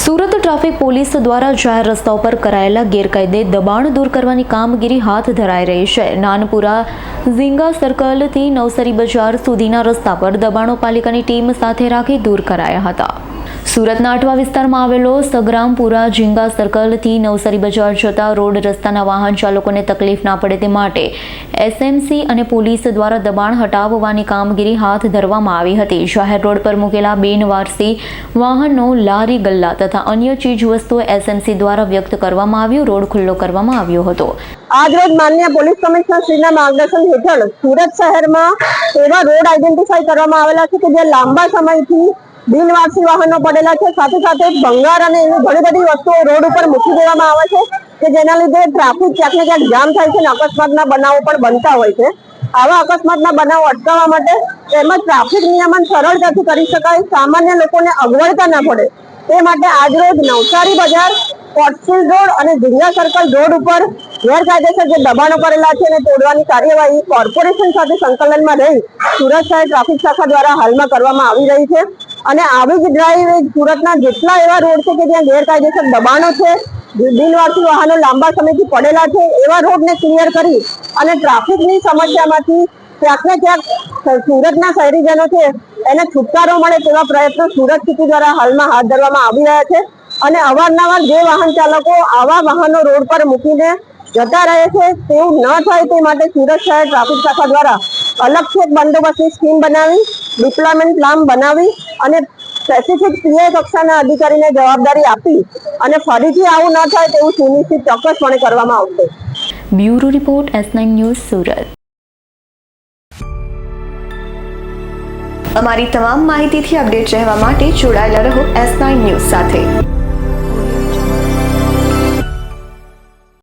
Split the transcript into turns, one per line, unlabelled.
Surat traffic police દ્વારા જાહેર રસ્તાઓ પર કરાયેલા ગેરકાયદે દબાણ દૂર કરવાની કામગીરી હાથ ધરાઈ રહી છે. નાનપુરા ઝીંગા સર્કલથી નવસરી બજાર સુધીના રસ્તા પર દબાણો પાલિકાની ટીમ સાથે રાખી દૂર કરાયા હતા. સુરતના અટવા વિસ્તારમાં આવેલો સગ્રામપુરા ઝીંગા સર્કલથી નવસારી બજાર જતા રોડ રસ્તાના વાહન ચાલકોને તકલીફ ના પડે તે માટે એસએમસી અને પોલીસ દ્વારા દબાણ હટાવવાની કામગીરી હાથ ધરવામાં આવી હતી. જાહેર રોડ પર મૂકેલા બિનવારસી વાહનો લારી ગલ્લા તથા અન્ય ચીજ વસ્તુઓ એસએમસી દ્વારા વ્યક્ત કરવામાં આવ્યું. રોડ ખુલ્લો કરવામાં આવ્યો હતો.
આજરોજ માન્ય પોલીસ કમિશનર શ્રીના માર્ગદર્શન હેઠળ સુરત શહેરમાં એવા રોડ આઈડેન્ટિફાઈ કરવામાં આવેલા છે કે જે લાંબા સમયથી બિનવારસી વાહનો પડેલા છે. સાથે સાથે ભંગાર અને એની ઘણી બધી વસ્તુઓ રોડ ઉપર મૂકી દેવામાં આવે છે કે જેના લીધે ટ્રાફિક ક્યાંક ને ક્યાંક જામ થાય છે અને અકસ્માતના બનાવો પણ બનતા હોય છે. આવા અકસ્માતના બનાવો અટકાવવા માટે તેમજ ટ્રાફિક નિયમન સરળતાથી કરી શકાય. સામાન્ય લોકોને અગવડતા ના પડે. તે માટે આજરોજ નવસારી બજાર કોટફિલ્ડ રોડ અને ઝીંગા સર્કલ રોડ ઉપર ગેરકાયદેસર જે દબાણો કરેલા છે એને તોડવાની કાર્યવાહી કોર્પોરેશન સાથે સંકલનમાં રહી સુરત શહેર ટ્રાફિક શાખા દ્વારા હાલમાં કરવામાં આવી રહી છે. અને આવી જ ડ્રાઈવ સુરતના જેટલા એવા રોડ છે કે જ્યાં ગેરકાયદેસર દબાણો છે બિનવારસી વાહનો લાંબા સમયથી પડેલા છે, એવા રોડને ક્લિયર કરી અને ટ્રાફિકની સમસ્યામાંથી ક્યાંક ક્યાંક સુરતના શહેરીજનો છે, એને છુટકારો મળે તેવા પ્રયત્નો સુરત સિટી દ્વારા હાલમાં હાથ ધરવામાં આવી રહ્યા છે અને અવારનવાર જે વાહન ચાલકો આવા વાહનો રોડ પર મૂકીને જતા રહે છે, તેવું ન થાય તે માટે સુરત શહેર ટ્રાફિક શાખા દ્વારા અલગથી એક બંદોબસ્તની સ્કીમ બનાવી ડિપ્લોયમેન્ટ પ્લાન બનાવી અને સ્પેસિફિક પીએ કક્ષાના અધિકારીને જવાબદારી આપી અને ફરીથી આવું ન થાય તેવું સુનિશ્ચિત ચોક્કસપણે કરવામાં આવશે.
Bureau report S nine news Surat.
અમારી તમામ માહિતીથી અપડેટ રહેવા માટે જોડાયેલા રહો એસ નાઇન ન્યૂઝ સાથે.